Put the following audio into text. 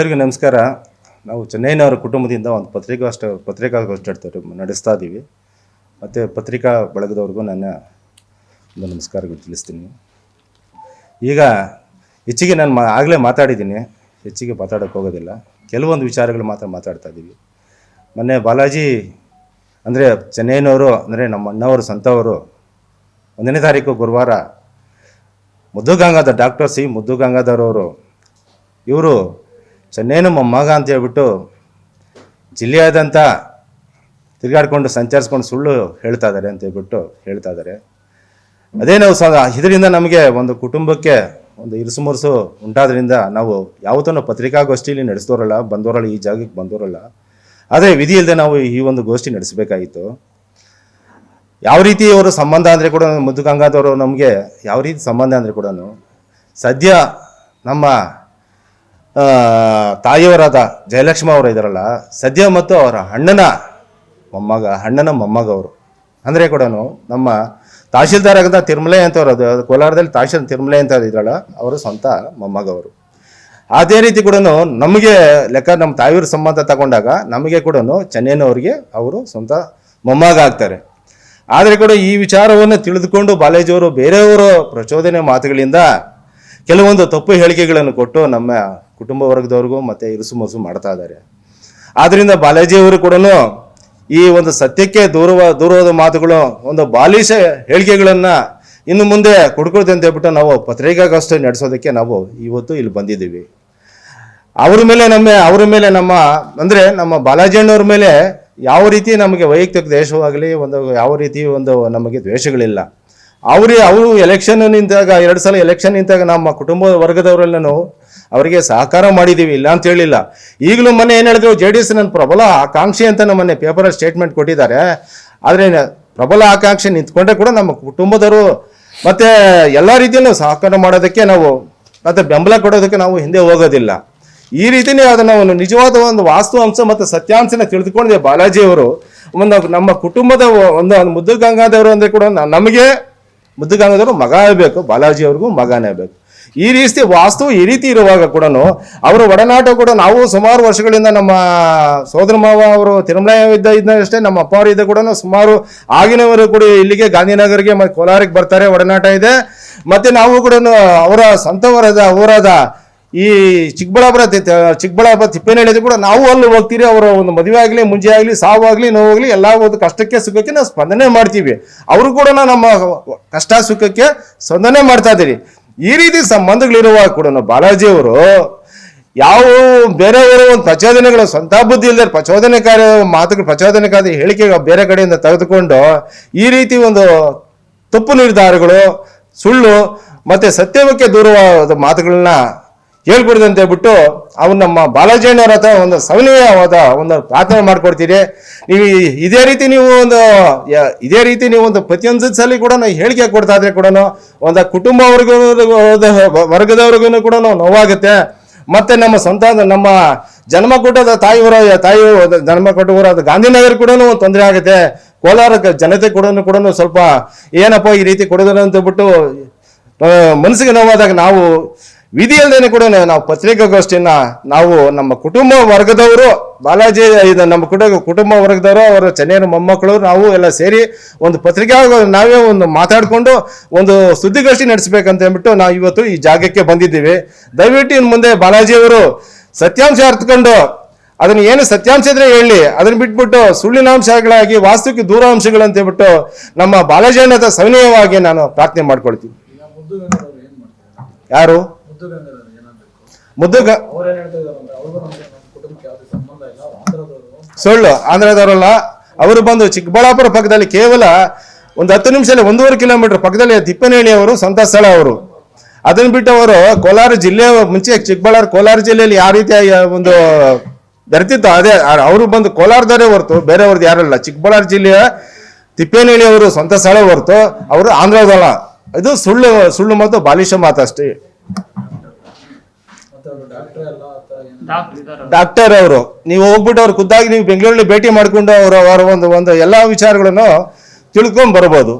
ಎಲ್ಲರಿಗೂ ನಮಸ್ಕಾರ. ನಾವು ಚೆನ್ನೈನವರ ಕುಟುಂಬದಿಂದ ಒಂದು ಪತ್ರಿಕಾಷ್ಟ ಪತ್ರಿಕಾಗೋಷ್ಠಿ ನಡೆಸ್ತಾ ಇದ್ದೀವಿ. ಮತ್ತು ಪತ್ರಿಕಾ ಬಳಗದವ್ರಿಗೂ ನನ್ನ ಒಂದು ನಮಸ್ಕಾರಗಳು ತಿಳಿಸ್ತೀನಿ. ಈಗ ಹೆಚ್ಚಿಗೆ ನಾನು ಮಾ, ಆಗಲೇ ಮಾತಾಡಿದ್ದೀನಿ. ಹೆಚ್ಚಿಗೆ ಮಾತಾಡೋಕ್ಕೆ ಹೋಗೋದಿಲ್ಲ. ಕೆಲವೊಂದು ವಿಚಾರಗಳು ಮಾತ್ರ ಮಾತಾಡ್ತಾ ಇದ್ದೀವಿ. ಮೊನ್ನೆ ಬಾಲಾಜಿ, ಅಂದರೆ ಚೆನ್ನೈನವರು, ಅಂದರೆ ನಮ್ಮ ಅಣ್ಣವರು, ಸಂತವರು, ಒಂದನೇ ತಾರೀಕು ಗುರುವಾರ ಮುದ್ದು ಗಂಗಾಧರ್ ಡಾಕ್ಟರ್ ಸಿ ಮುದ್ದು ಗಂಗಾಧರ್ ಅವರು, ಇವರು ಚೆನ್ನೈನ ಮೊಮ್ಮಗ ಅಂತ ಹೇಳ್ಬಿಟ್ಟು ಜಿಲ್ಲೆಯಾದಂಥ ತಿರುಗಾಡ್ಕೊಂಡು ಸಂಚರಿಸ್ಕೊಂಡು ಸುಳ್ಳು ಹೇಳ್ತಾ ಇದ್ದಾರೆ ಅಂತ ಹೇಳ್ಬಿಟ್ಟು ಹೇಳ್ತಾ ಇದ್ದಾರೆ ಅದೇ ನಾವು ಸ ಇದರಿಂದ ನಮಗೆ ಒಂದು ಕುಟುಂಬಕ್ಕೆ ಒಂದು ಇರುಸು ಮುರುಸು ಉಂಟಾದ್ರಿಂದ ನಾವು ಯಾವತ್ತೂ ಪತ್ರಿಕಾಗೋಷ್ಠಿಲಿ ನಡೆಸಿದವರಲ್ಲ ಬಂದವರಲ್ಲ ಈ ಜಾಗಕ್ಕೆ ಬಂದವರಲ್ಲ ಆದರೆ ವಿಧಿ ಇಲ್ಲದೆ ನಾವು ಈ ಒಂದು ಗೋಷ್ಠಿ ನಡೆಸಬೇಕಾಗಿತ್ತು ಯಾವ ರೀತಿ ಅವರು ಸಂಬಂಧ ಅಂದರೆ ಕೂಡ ಮುದ್ದು ಗಂಗಾದವರು ನಮಗೆ ಯಾವ ರೀತಿ ಸಂಬಂಧ ಅಂದರೆ ಕೂಡ ಸದ್ಯ ನಮ್ಮ ತಾಯಿಯವರಾದ ಜಯಲಕ್ಷ್ಮ ಅವರು ಇದ್ದಾರಲ್ಲ ಸದ್ಯ ಮತ್ತು ಅವರ ಅಣ್ಣನ ಮೊಮ್ಮಗ ಅಣ್ಣನ ಮೊಮ್ಮಗ ಅವರು. ಅಂದರೆ ಕೂಡ ನಮ್ಮ ತಹಶೀಲ್ದಾರ್ ಆಗದ ತಿರುಮಲೆ ಅಂತವ್ರು ಅದು ಕೋಲಾರದಲ್ಲಿ ತಹಶೀಲ್ ತಿರುಮಲೆ ಅಂತ ಇದ್ರಲ್ಲ, ಅವರು ಸ್ವಂತ ಮೊಮ್ಮಗ ಅವರು. ಅದೇ ರೀತಿ ಕೂಡ ನಮಗೆ ಲೆಕ್ಕ ನಮ್ಮ ತಾಯಿಯವ್ರ ಸಂಬಂಧ ತಗೊಂಡಾಗ ನಮಗೆ ಕೂಡ ಚೆನ್ನೈನವ್ರಿಗೆ ಅವರು ಸ್ವಂತ ಮೊಮ್ಮಗ ಆಗ್ತಾರೆ. ಆದರೆ ಕೂಡ ಈ ವಿಚಾರವನ್ನು ತಿಳಿದುಕೊಂಡು ಬಾಲೇಜಿಯವರು ಬೇರೆಯವರು ಪ್ರಚೋದನೆ ಮಾತುಗಳಿಂದ ಕೆಲವೊಂದು ತಪ್ಪು ಹೇಳಿಕೆಗಳನ್ನು ಕೊಟ್ಟು ನಮ್ಮ ಕುಟುಂಬ ವರ್ಗದವ್ರಿಗೂ ಮತ್ತೆ ಇರುಸು ಮುರುಸು ಮಾಡ್ತಾ ಇದ್ದಾರೆ. ಆದ್ರಿಂದ ಬಾಲಾಜಿಯವರು ಕೂಡ ಈ ಒಂದು ಸತ್ಯಕ್ಕೆ ದೂರವ, ದೂರವಾದ ಮಾತುಗಳು, ಒಂದು ಬಾಲಿಶ ಹೇಳಿಕೆಗಳನ್ನು ಇನ್ನು ಮುಂದೆ ಕೊಡ್ಕೊಳ್ತೆ ಅಂತ ಹೇಳ್ಬಿಟ್ಟು ನಾವು ಪತ್ರಿಕಾಗೋಷ್ಠಿ ನಡೆಸೋದಕ್ಕೆ ನಾವು ಇವತ್ತು ಇಲ್ಲಿ ಬಂದಿದ್ದೀವಿ. ಅವ್ರ ಮೇಲೆ ನಮ್ಮ, ಅವ್ರ ಮೇಲೆ ನಮ್ಮ, ಅಂದ್ರೆ ನಮ್ಮ ಬಾಲಾಜಿ ಅಣ್ಣವ್ರ ಮೇಲೆ ಯಾವ ರೀತಿ ನಮಗೆ ವೈಯಕ್ತಿಕ ದ್ವೇಷವಾಗಲಿ, ಒಂದು ಯಾವ ರೀತಿ ಒಂದು ನಮಗೆ ದ್ವೇಷಗಳಿಲ್ಲ. ಅವ್ರಿ, ಅವರು ಎಲೆಕ್ಷನ್ ನಿಂತಾಗ, ಎರಡು ಸಲ ಎಲೆಕ್ಷನ್ ನಿಂತಾಗ ನಮ್ಮ ಕುಟುಂಬ ವರ್ಗದವರೆಲ್ಲನೂ ಅವರಿಗೆ ಸಹಕಾರ ಮಾಡಿದ್ದೀವಿ ಇಲ್ಲ ಅಂತ ಹೇಳಿಲ್ಲ. ಈಗಲೂ ಮೊನ್ನೆ ಏನು ಹೇಳಿದ್ರು? ಜೆ ಡಿ ಎಸ್ ನನ್ನ ಪ್ರಬಲ ಆಕಾಂಕ್ಷಿ ಅಂತ ನಮ್ಮ ಮೊನ್ನೆ ಪೇಪರಲ್ಲಿ ಸ್ಟೇಟ್ಮೆಂಟ್ ಕೊಟ್ಟಿದ್ದಾರೆ. ಆದರೆ ಪ್ರಬಲ ಆಕಾಂಕ್ಷೆ ನಿಂತ್ಕೊಂಡ್ರೆ ಕೂಡ ನಮ್ಮ ಕುಟುಂಬದವರು ಮತ್ತು ಎಲ್ಲ ರೀತಿಯಲ್ಲೂ ಸಹಕಾರ ಮಾಡೋದಕ್ಕೆ ನಾವು ಮತ್ತು ಬೆಂಬಲ ಕೊಡೋದಕ್ಕೆ ನಾವು ಹಿಂದೆ ಹೋಗೋದಿಲ್ಲ. ಈ ರೀತಿಯೇ ಅದನ್ನು ಒಂದು ನಿಜವಾದ ಒಂದು ವಾಸ್ತು ಅಂಶ ಮತ್ತು ಸತ್ಯಾಂಶನ ತಿಳಿದುಕೊಂಡಿದೆ ಬಾಲಾಜಿಯವರು ಒಂದು ನಮ್ಮ ಕುಟುಂಬದ ಒಂದು ಮುದ್ದು ಗಂಗಾಧವರು ಅಂದರೆ ಕೂಡ ನಮಗೆ ಮುದ್ದು ಗಂಗಾಧವರು ಮಗ ಆಗಬೇಕು ಬಾಲಾಜಿಯವ್ರಿಗೂ ಮಗನೇ ಬೇಕು ಈ ರೀತಿ ವಾಸ್ತು ಈ ರೀತಿ ಇರುವಾಗ ಕೂಡ ಅವರ ಒಡನಾಟ ಕೂಡ ನಾವು ಸುಮಾರು ವರ್ಷಗಳಿಂದ ನಮ್ಮ ಸೋದರ ಮಾವ ಅವರು ತಿರುಮಲ ಇದ್ದ ಇದ್ದಷ್ಟೇ ನಮ್ಮ ಅಪ್ಪ ಅವರು ಇದ್ದ ಕೂಡ ಸುಮಾರು ಆಗಿನವರು ಕೂಡ ಇಲ್ಲಿಗೆ ಗಾಂಧಿನಗರ್ಗೆ ಮತ್ತು ಕೋಲಾರಕ್ಕೆ ಬರ್ತಾರೆ, ಒಡನಾಟ ಇದೆ. ಮತ್ತೆ ನಾವು ಕೂಡ ಅವರ ಸಂತವರದ ಊರಾದ ಈ ಚಿಕ್ಕಬಳ್ಳಾಪುರ ಚಿಕ್ಕಬಳ್ಳಾಪುರ ತಿಪ್ಪೇನಹಳ್ಳಿ ಕೂಡ ನಾವು ಅಲ್ಲಿ ಹೋಗ್ತೀರಿ, ಅವರ ಒಂದು ಮದುವೆ ಆಗಲಿ, ಮುಂಜೆ ಆಗಲಿ, ಸಾವು ಆಗಲಿ ನೋವಾಗಲಿ ಎಲ್ಲ ಒಂದು ಕಷ್ಟಕ್ಕೆ ಸುಖಕ್ಕೆ ನಾವು ಸ್ಪಂದನೆ ಮಾಡ್ತೀವಿ. ಅವರು ಕೂಡ ನಮ್ಮ ಕಷ್ಟ ಸುಖಕ್ಕೆ ಸ್ಪಂದನೆ ಮಾಡ್ತಾ ಇದ್ದೀರಿ. ಈ ರೀತಿ ಸಂಬಂಧಗಳಿರುವಾಗ ಕೂಡ ಬಾಲಾಜಿಯವರು ಯಾವ ಬೇರೆಯವರು ಒಂದು ಪ್ರಚೋದನೆಗಳು ಸ್ವಂತ ಬುದ್ಧಿ ಇಲ್ಲದೆ ಪ್ರಚೋದನೆಕಾರಿ ಮಾತುಗಳು ಪ್ರಚೋದನೆಕಾರಿ ಹೇಳಿಕೆ ಬೇರೆ ಕಡೆಯಿಂದ ತೆಗೆದುಕೊಂಡು ಈ ರೀತಿ ಒಂದು ತಪ್ಪು ನಿರ್ಧಾರಗಳು, ಸುಳ್ಳು ಮತ್ತೆ ಸತ್ಯವಕ್ಕೆ ದೂರವಾದ ಮಾತುಗಳನ್ನ ಹೇಳ್ಬಿಡ್ದು ಅಂತ ಹೇಳ್ಬಿಟ್ಟು ಅವ್ನು ನಮ್ಮ ಬಾಲಾಜಿಯಣ್ಣವ್ರ ಹತ್ರ ಒಂದು ಸವಿನಯವಾದ ಒಂದು ಪ್ರಾರ್ಥನೆ ಮಾಡ್ಕೊಡ್ತೀರಿ. ನೀವು ಇದೇ ರೀತಿ ನೀವು ಒಂದು ಇದೇ ರೀತಿ ನೀವು ಒಂದು ಪ್ರತಿಯೊಂದು ಸಲ ಕೂಡ ನಾವು ಹೇಳಿಕೆ ಕೊಡ್ತಾ ಇದ್ರೆ ಕೂಡ ಒಂದು ಕುಟುಂಬ ವರ್ಗ ವರ್ಗದವ್ರಿಗೂ ಕೂಡ ನೋವಾಗುತ್ತೆ. ಮತ್ತೆ ನಮ್ಮ ಸ್ವಂತ ನಮ್ಮ ಜನ್ಮ ಕೊಟ್ಟದ ತಾಯಿಯವರ ತಾಯಿ ಜನ್ಮ ಕೊಟ್ಟವರಾದ ಗಾಂಧಿನಗರ ಕೂಡ ಒಂದು ತೊಂದರೆ ಆಗುತ್ತೆ. ಕೋಲಾರ ಜನತೆ ಕೂಡ ಕೂಡ ಸ್ವಲ್ಪ ಏನಪ್ಪ ಈ ರೀತಿ ಕೊಡೋದಿಲ್ಲ ಅಂತ ಬಿಟ್ಟು ಮನಸ್ಸಿಗೆ ನೋವಾದಾಗ ನಾವು ವಿಧಿ ಅಲ್ಲದೇನೆ ಕೂಡ ನಾವು ಪತ್ರಿಕಾಗೋಷ್ಠಿಯನ್ನ ನಾವು ನಮ್ಮ ಕುಟುಂಬ ವರ್ಗದವರು, ಬಾಲಾಜಿ ಇದು ನಮ್ಮ ಕುಟುಂಬ ಕುಟುಂಬ ವರ್ಗದವರು, ಅವರ ಚೆನ್ನೈನ ಮೊಮ್ಮಕ್ಕಳು, ನಾವು ಎಲ್ಲ ಸೇರಿ ಒಂದು ಪತ್ರಿಕಾ ನಾವೇ ಒಂದು ಮಾತಾಡಿಕೊಂಡು ಒಂದು ಸುದ್ದಿಗೋಷ್ಠಿ ನಡೆಸಬೇಕಂತ ಹೇಳ್ಬಿಟ್ಟು ನಾವು ಇವತ್ತು ಈ ಜಾಗಕ್ಕೆ ಬಂದಿದ್ದೀವಿ. ದಯವಿಟ್ಟು ಇನ್ನು ಮುಂದೆ ಬಾಲಾಜಿಯವರು ಸತ್ಯಾಂಶ ಅರ್ಥಕೊಂಡು ಅದನ್ನ ಏನು ಸತ್ಯಾಂಶ ಇದ್ರೆ ಹೇಳಿ, ಅದನ್ನ ಬಿಟ್ಬಿಟ್ಟು ಸುಳ್ಳಿನಾಂಶಗಳಾಗಿ ವಾಸ್ತುಕ್ಕೆ ಅಂತ ಹೇಳ್ಬಿಟ್ಟು ನಮ್ಮ ಬಾಲಾಜಿ ಅಣ್ಣದ ಸವಿನಯವಾಗಿ ನಾನು ಪ್ರಾರ್ಥನೆ ಮಾಡ್ಕೊಳ್ತೀನಿ. ಯಾರು? ಮುದ್ದು ಗಂಗಾಧರ್ ಏನಾಗಬೇಕು ಮುದ್ದು ಗ ಅವ್ರೇನ್ ಅಂದ್ರೆ ಅವ್ರಿಗೂ ನಮ್ಮ ಕುಟುಂಬಕ್ಕೆ ಯಾವುದೇ ಸಂಬಂಧ ಇಲ್ಲ ಅವ್ರು ಆಂಧ್ರದವರು ಸುಳ್ಳು. ಆಂಧ್ರದವರಲ್ಲ ಅವರು ಬಂದು ಚಿಕ್ಕಬಳ್ಳಾಪುರ ಪಕ್ಕದಲ್ಲಿ ಕೇವಲ ಒಂದು ಹತ್ತು ನಿಮಿಷದಲ್ಲಿ ಒಂದೂವರೆ ಕಿಲೋಮೀಟರ್ ಪಕ್ಕದಲ್ಲಿ ತಿಪ್ಪನಹಳ್ಳಿ ಅವರು ಸ್ವಂತ ಸ್ಥಳ ಅವರು. ಅದನ್ನು ಬಿಟ್ಟು ಅವರು ಕೋಲಾರ ಜಿಲ್ಲೆ ಮುಂಚೆ ಚಿಕ್ಕಬಳ್ಳಾಪುರ ಕೋಲಾರ ಜಿಲ್ಲೆಯಲ್ಲಿ ಯಾವ ರೀತಿಯ ಒಂದು ಬೆರೆತಿತ್ತು ಅದೇ ಅವರು ಬಂದು ಕೋಲಾರದವರೇ ಹೊರತು ಬೇರೆಯವ್ರದ್ದು ಯಾರಲ್ಲ ಚಿಕ್ಕಬಳ್ಳಾಪುರ ಜಿಲ್ಲೆಯ ತಿಪ್ಪೇನಹಳ್ಳಿ ಅವರು ಸ್ವಂತ ಸ್ಥಳ ಹೊರತು ಅವರು ಆಂಧ್ರದಲ್ಲ ಇದು ಸುಳ್ಳು ಸುಳ್ಳು ಮತ್ತು ಬಾಲಿಶ ಮಾತಷ್ಟೇ ಡಾಕ್ಟರ್ ಅವರು. ನೀವು ಹೋಗ್ಬಿಟ್ಟು ಅವ್ರು ಖುದ್ದಾಗಿ ನೀವು ಬೆಂಗಳೂರಲ್ಲಿ ಭೇಟಿ ಮಾಡಿಕೊಂಡು ಅವರ ಅವರ ಒಂದು ಒಂದು ಎಲ್ಲ ವಿಚಾರಗಳನ್ನು ತಿಳ್ಕೊಂಡ್ ಬರ್ಬೋದು.